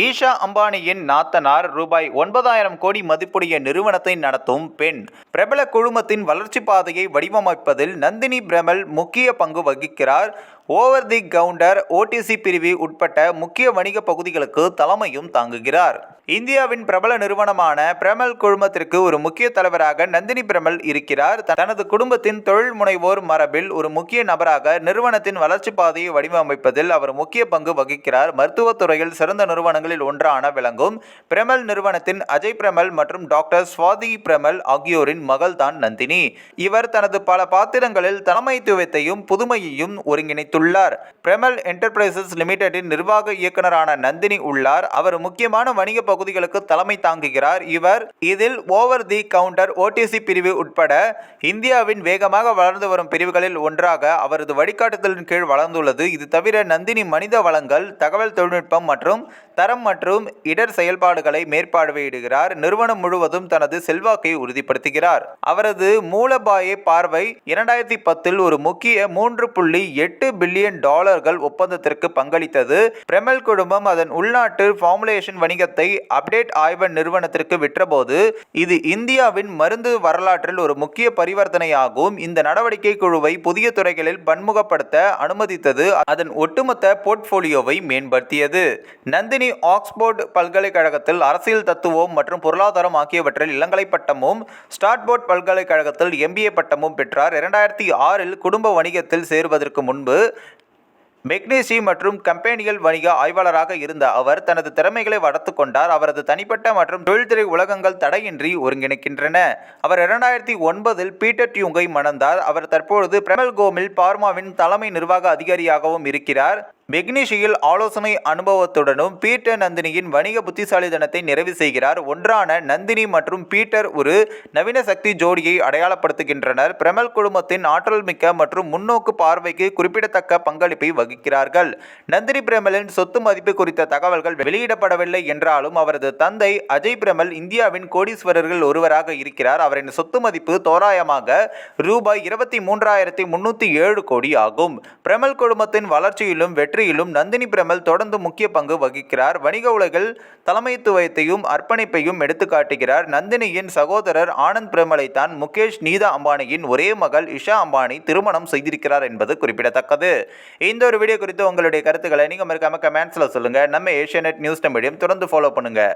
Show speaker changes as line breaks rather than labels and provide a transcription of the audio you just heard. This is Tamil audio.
ஈஷா அம்பானியின் நாத்தனார் ரூபாய் ஒன்பதாயிரம் கோடி மதிப்புடைய நிறுவனத்தை நடத்தும் பெண். பிரபல குழுமத்தின் வளர்ச்சி பாதையை வடிவமைப்பதில் நந்தினி பிரமல் முக்கிய பங்கு வகிக்கிறார். ஓவர் தி கவுண்டர் ஓடிசி பிரிவு உட்பட்ட முக்கிய வணிக பகுதிகளுக்கு தலைமையும் தாங்குகிறார். இந்தியாவின் பிரபல நிறுவனமான பிரமல் குழுமத்திற்கு ஒரு முக்கிய தலைவராக நந்தினி பிரமல் இருக்கிறார். தனது குடும்பத்தின் தொழில் முனைவோர் மரபில் ஒரு முக்கிய நபராக நிறுவனத்தின் வளர்ச்சி பாதையை வடிவமைப்பதில் அவர் முக்கிய பங்கு வகிக்கிறார். மருத்துவத் துறையில் சிறந்த நிறுவனங்களில் ஒன்றான விளங்கும் பிரமல் நிறுவனத்தின் அஜய் பிரமல் மற்றும் டாக்டர் சுவாதி பிரமல் ஆகியோரின் மகள்தான் நந்தினி. இவர் தனது பல பாத்திரங்களில் தலைமைத்துவத்தையும் புதுமையையும் ஒருங்கிணைத்துள்ளார். உள்ளார். பிரமல் என்டர்பிரைசஸ் லிமிடெடின் நிர்வாக இயக்குனரான நந்தினி உள்ளார். அவர் முக்கியமான வணிக பகுதிகளுக்கு தலைமை தாங்குகிறார். இவர் இதில் ஓவர் தி கவுண்டர் ஓடிசி பிரிவு உட்பட இந்தியாவின் வேகமாக வளர்ந்து வரும் பிரிவுகளில் ஒன்றாக அவரது வழிகாட்டுதலின் கீழ் வளர்ந்துள்ளது. இது தவிர நந்தினி மனித வளங்கள் தகவல் தொழில்நுட்பம் மற்றும் தரம் மற்றும் இடர் செயல்பாடுகளை மேற்பார்வையிடுகிறார். நிறுவனம் முழுவதும் தனது செல்வாக்கை உறுதிப்படுத்துகிறார். அவரது மூலபாய பார்வை இரண்டாயிரத்தி பத்தில் ஒரு முக்கிய மூன்று புள்ளி எட்டு பில்லியன் டாலர்கள் ஒப்பந்தத்திற்கு பங்களித்தது. பிரமல் குழுமம் அதன் உள்நாட்டு ஃபார்முலேஷன் வணிகத்தை அப்டேட் ஆய்வன் நிறுவனத்திற்கு விற்றபோது இது இந்தியாவின் மருந்து வரலாற்றில் ஒரு முக்கிய பரிவர்த்தனையாகும். இந்த நடவடிக்கை குழுவை புதிய துறைகளில் பன்முகப்படுத்த அனுமதித்தது அதன் ஒட்டுமொத்த போர்ட்போலியோவை மேம்படுத்தியது. நந்தினி ஆக்ஸ்போர்டு பல்கலைக்கழகத்தில் அரசியல் தத்துவம் மற்றும் பொருளாதாரம் ஆகியவற்றில் இளங்கலை பட்டமும் ஸ்டாட்போர்ட் பல்கலைக்கழகத்தில் எம்பிஏ பட்டமும் பெற்றார். இரண்டாயிரத்தி ஆறில் குடும்ப வணிகத்தில் சேருவதற்கு முன்பு மெக்னேசி மற்றும் கம்பெனிகள் வணிக ஆய்வாளராக இருந்த அவர் தனது திறமைகளை வளர்த்து கொண்டார். அவரது தனிப்பட்ட மற்றும் தொழில்துறை உலகங்கள் தடையின்றி ஒருங்கிணைக்கின்றன. அவர் இரண்டாயிரத்தி ஒன்பதில் பீட்டர் டியூங்கை மணந்தார். அவர் தற்பொழுது பிரமல் கோமில் பார்மாவின் தலைமை நிர்வாக அதிகாரியாகவும் இருக்கிறார். மெக்னீஷியில் ஆலோசனை அனுபவத்துடனும் பீட்டர் நந்தினியின் வணிக புத்திசாலிதனத்தை நிறைவு செய்கிறார். ஒன்றான நந்தினி மற்றும் பீட்டர் ஒரு நவீன சக்தி ஜோடியை அடையாளப்படுத்துகின்றனர். பிரமல் குழுமத்தின் ஆற்றல் மிக்க மற்றும் முன்னோக்கு பார்வைக்கு குறிப்பிடத்தக்க பங்களிப்பை வகிக்கிறார்கள். நந்தினி பிரமலின் சொத்து மதிப்பு குறித்த தகவல்கள் வெளியிடப்படவில்லை என்றாலும் அவரது தந்தை அஜய் பிரமல் இந்தியாவின் கோடீஸ்வரர்கள் ஒருவராக இருக்கிறார். அவரின் சொத்து மதிப்பு தோராயமாக ரூபாய் இருபத்தி மூன்றாயிரத்தி முன்னூற்றி ஏழு கோடி ஆகும். பிரமல் குழுமத்தின் வளர்ச்சியிலும் வெற்றி வெற்றியிலும் நந்தினி பிரமல் தொடர்ந்து முக்கிய பங்கு வகிக்கிறார். வணிக உலகில் தலைமைத்துவத்தையும் அர்ப்பணிப்பையும் எடுத்து காட்டுகிறார். நந்தினியின் சகோதரர் ஆனந்த் பிரமலை தான் முகேஷ் நீதா அம்பானியின் ஒரே மகள் இஷா அம்பானி திருமணம் செய்திருக்கிறார் என்பது குறிப்பிடத்தக்கது. இந்த ஒரு வீடியோ குறித்து உங்களுடைய கருத்துக்களை நீங்கள் மறக்காமல் கமெண்ட்ஸில் சொல்லுங்கள் நம்ம ஏஷியா நியூஸ் மீடியம் தொடர்ந்து ஃபாலோ பண்ணுங்கள்